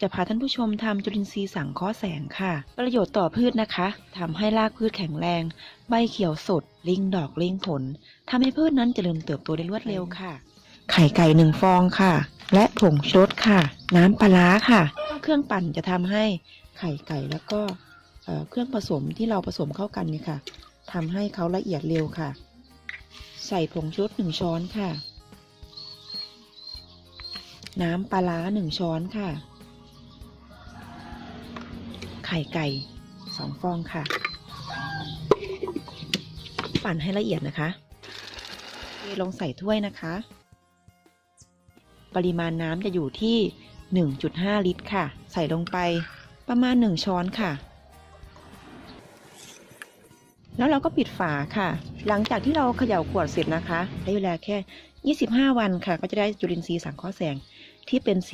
จะพาท่านผู้ชมทำจุลินทรีย์สังเคราะห์แสงค่ะ ประโยชน์ต่อพืชนะคะทำให้รากพืชแข็งแรง ใบเขียวสดลิงดอกลิงผลทำให้พืชนั้นเจริญเติบโตได้รวดเร็วค่ะ ไข่ไก่หนึ่งฟองค่ะ และผงชูรสค่ะ น้ำปลาค่ะ เครื่องปั่นจะทำให้ไข่ไก่แล้วก็เเครื่องผสมที่เราผสมเข้ากันเนี่ยค่ะทำให้เขาละเอียดเร็วค่ะ ใส่ผงชูรสหนึ่งช้อนค่ะ น้ำปลาหนึ่งช้อนค่ะ ไข่ไก่สองฟองค่ะ ปั่นให้ละเอียดนะคะเทลงใส่ถ้วยนะคะ ปริมาณน้ำจะอยู่ที่ 1.5 ลิตรค่ะ ใส่ลงไปประมาณ 1 ช้อนค่ะ แล้วเราก็ปิดฝาค่ะ หลังจากที่เราเขย่าขวดเสร็จนะคะ ได้เวลาแค่ 25 วันค่ะ ก็จะได้จุลินทรีย์สังเคราะห์แสงที่เป็นสี